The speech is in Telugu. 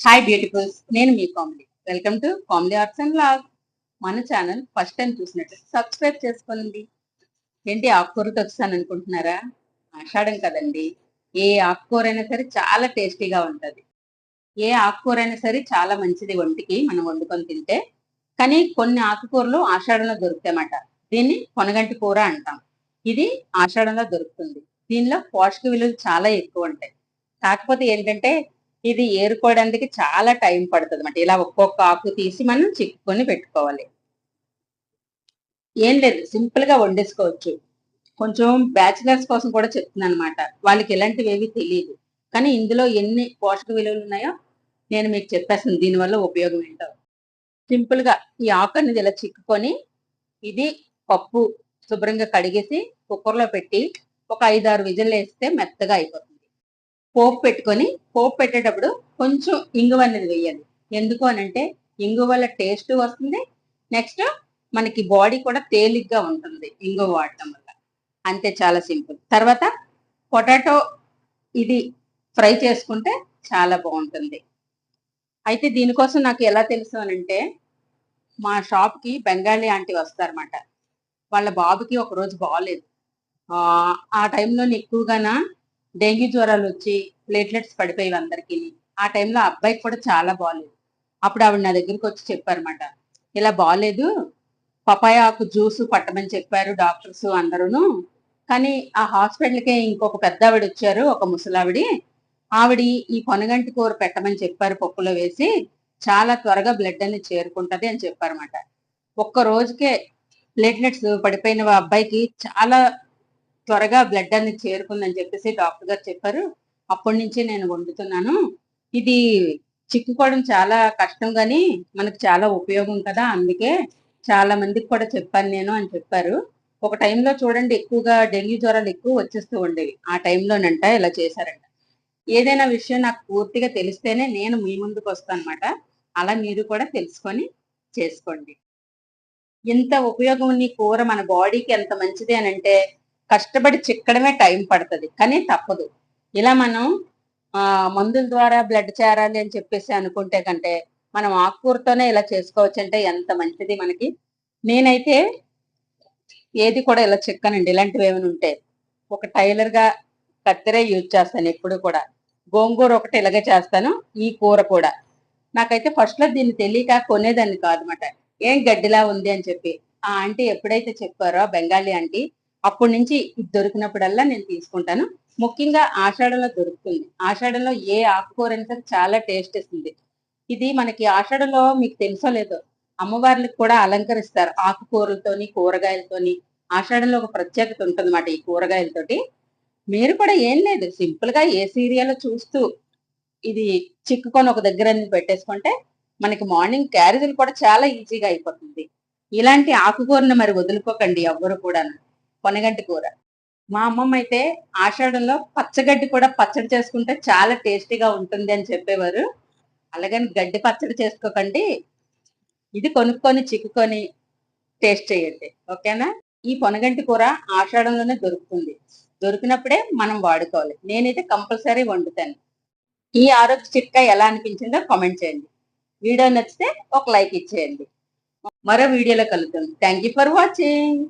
హాయ్ బ్యూటిఫుల్స్ నేను మీ comedy. Welcome to comedy arts and log మన ఛానల్ ఫస్ట్ టైం చూసినట్టు సబ్స్క్రైబ్ చేసుకోండి. ఏంటి ఆకుకూరతో వచ్చాను అనుకుంటున్నారా? ఆషాఢం కదండి. ఏ ఆకుకూర అయినా సరే చాలా టేస్టీగా ఉంటుంది. ఏ ఆకుకూర అయినా సరే చాలా మంచిది ఒంటికి మనం వండుకొని తింటే. కానీ కొన్ని ఆకుకూరలు ఆషాఢంలో దొరుకుతాయన్నమాట. దీన్ని కొనగంటి కూర అంటాం. ఇది ఆషాఢంలో దొరుకుతుంది. దీనిలో పోషక విలువలు చాలా ఎక్కువ ఉంటాయి. కాకపోతే ఏంటంటే ఇది ఏరుకోవడానికి చాలా టైం పడుతుంది అనమాట ఇలా ఒక్కొక్క ఆకు తీసి మనం చిక్కుకొని పెట్టుకోవాలి. ఏం లేదు సింపుల్గా వండేసుకోవచ్చు. కొంచెం బ్యాచిలర్స్ కోసం కూడా చెప్తున్నాను అనమాట వాళ్ళకి ఇలాంటివి ఏవి తెలియదు కానీ ఇందులో ఎన్ని పోషక విలువలు ఉన్నాయో నేను మీకు చెప్పేస్తాను దీనివల్ల ఉపయోగం ఏంటో. సింపుల్గా ఈ ఆకు అనేది ఇలా చిక్కుకొని ఇది పప్పు శుభ్రంగా కడిగేసి కుక్కర్లో పెట్టి ఒక ఐదారు విజిల్ వేస్తే మెత్తగా అయిపోతుంది. పోపు పెట్టుకొని పోపు పెట్టేటప్పుడు కొంచెం ఇంగువ అనేది వేయాలి. ఎందుకు అని అంటే ఇంగువ వల్ల టేస్ట్ వస్తుంది. నెక్స్ట్ మనకి బాడీ కూడా తేలిగ్గా ఉంటుంది ఇంగువ వాడటం వల్ల. అంతే చాలా సింపుల్. తర్వాత పొటాటో ఇది ఫ్రై చేసుకుంటే చాలా బాగుంటుంది. అయితే దీనికోసం నాకు ఎలా తెలుసు అని అంటే మా షాప్కి బెంగాలీ ఆంటీ వస్తారన్నమాట. వాళ్ళ బాబుకి ఒక రోజు బాగాలేదు ఆ, ఆ టైంలో ఎక్కువగానా డెంగ్యూ జ్వరాలు వచ్చి ప్లేట్లెట్స్ పడిపోయి అందరికి. ఆ టైంలో అబ్బాయికి కూడా చాలా బాగాలేదు అప్పుడు ఆవిడ నా దగ్గరికి వచ్చి చెప్పారన్నమాట. ఇలా బాగాలేదు పపాయ ఆకు జ్యూస్ పట్టమని చెప్పారు డాక్టర్స్ అందరూను. కానీ ఆ హాస్పిటల్కే ఇంకొక పెద్ద ఆవిడ వచ్చారు ఒక ముసలావిడి. ఆవిడ ఈ కొనగంటి కూర పెట్టమని చెప్పారు పప్పులో వేసి చాలా త్వరగా బ్లడ్ అనేది చేరుకుంటది అని చెప్పారన్నమాట. ఒక్క రోజుకే ప్లేట్లెట్స్ పడిపోయిన అబ్బాయికి చాలా త్వరగా బ్లడ్ అనేది చేరుకుందని చెప్పేసి డాక్టర్ గారు చెప్పారు. అప్పటి నుంచి నేను వండుతున్నాను. ఇది చిక్కుకోవడం చాలా కష్టం కానీ మనకు చాలా ఉపయోగం కదా అందుకే చాలా మందికి కూడా చెప్పాను నేను అని చెప్పారు. ఒక టైంలో చూడండి ఎక్కువగా డెంగ్యూ జ్వరాలు ఎక్కువ వచ్చేస్తూ ఉండేవి. ఆ టైంలోనంట ఇలా చేశారంట. ఏదైనా విషయం నాకు పూర్తిగా తెలిస్తేనే నేను మీ ముందుకు వస్తాను అలా మీరు కూడా తెలుసుకొని చేసుకోండి. ఇంత ఉపయోగం ఉన్న కూర మన బాడీకి ఎంత మంచిది అని అంటే కష్టపడి చిక్కడమే టైం పడుతుంది. కానీ తప్పదు. ఇలా మనం ఆ మందుల ద్వారా బ్లడ్ చేరాలి అని చెప్పేసి అనుకుంటే కంటే మనం ఆకుకూరతోనే ఇలా చేసుకోవచ్చు అంటే ఎంత మంచిది మనకి. నేనైతే ఏది కూడా ఇలా చిక్కనండి. ఇలాంటివి ఏమైనా ఉంటే ఒక టైలర్గా కత్తెరే యూజ్ చేస్తాను ఎప్పుడు కూడా. గోంగూర ఒకటి ఇలాగే చేస్తాను. ఈ కూర కూడా. నాకైతే ఫస్ట్లో దీన్ని తెలియక కొనేదాన్ని కాదనమాట. ఏం గడ్డిలా ఉంది అని చెప్పి. ఆ ఆంటీ ఎప్పుడైతే చెప్పారో బెంగాలీ ఆంటీ అప్పటి నుంచి ఇది దొరికినప్పుడల్లా నేను తీసుకుంటాను. ముఖ్యంగా ఆషాఢంలో దొరుకుతుంది. ఆషాఢంలో ఏ ఆకుకూర అయినా చాలా టేస్ట్ ఇస్తుంది. ఇది మనకి ఆషాఢంలో మీకు తెలుసో లేదో అమ్మవార్లకు కూడా అలంకరిస్తారు. ఆకుకూరలతోని కూరగాయలతోని ఆషాఢంలో ఒక ప్రత్యేకత ఉంటుందన్నమాట ఈ కూరగాయలతోటి. మీరు కూడా ఏం లేదు. సింపుల్గా ఏ సీరియల్ చూస్తూ ఇది చిక్కుకొని ఒక దగ్గర పెట్టేసుకుంటే మనకి మార్నింగ్ క్యారేజీలు కూడా చాలా ఈజీగా అయిపోతుంది. ఇలాంటి ఆకుకూరను మరి వదులుకోకండి ఎవ్వరు కూడా కొనగంటి కూర. మా అమ్మమ్మ అయితే ఆషాఢంలో పచ్చగడ్డి కూడా పచ్చడి చేసుకుంటే చాలా టేస్టీగా ఉంటుంది అని చెప్పేవారు. అలాగని గడ్డి పచ్చడి చేసుకోకండి. ఇది కొనుక్కొని చిక్కుకొని టేస్ట్ చేయండి. ఓకేనా? ఈ పొనగంటి కూర ఆషాఢంలోనే దొరుకుతుంది. దొరికినప్పుడే మనం వాడుకోవాలి. నేనైతే కంపల్సరీ వండుతాను. ఈ ఆరోగ్య చిట్కా ఎలా అనిపించిందో కామెంట్ చేయండి. వీడియో నచ్చితే ఒక లైక్ ఇచ్చేయండి. మరో వీడియోలో కలుద్దాం. Thank you for watching.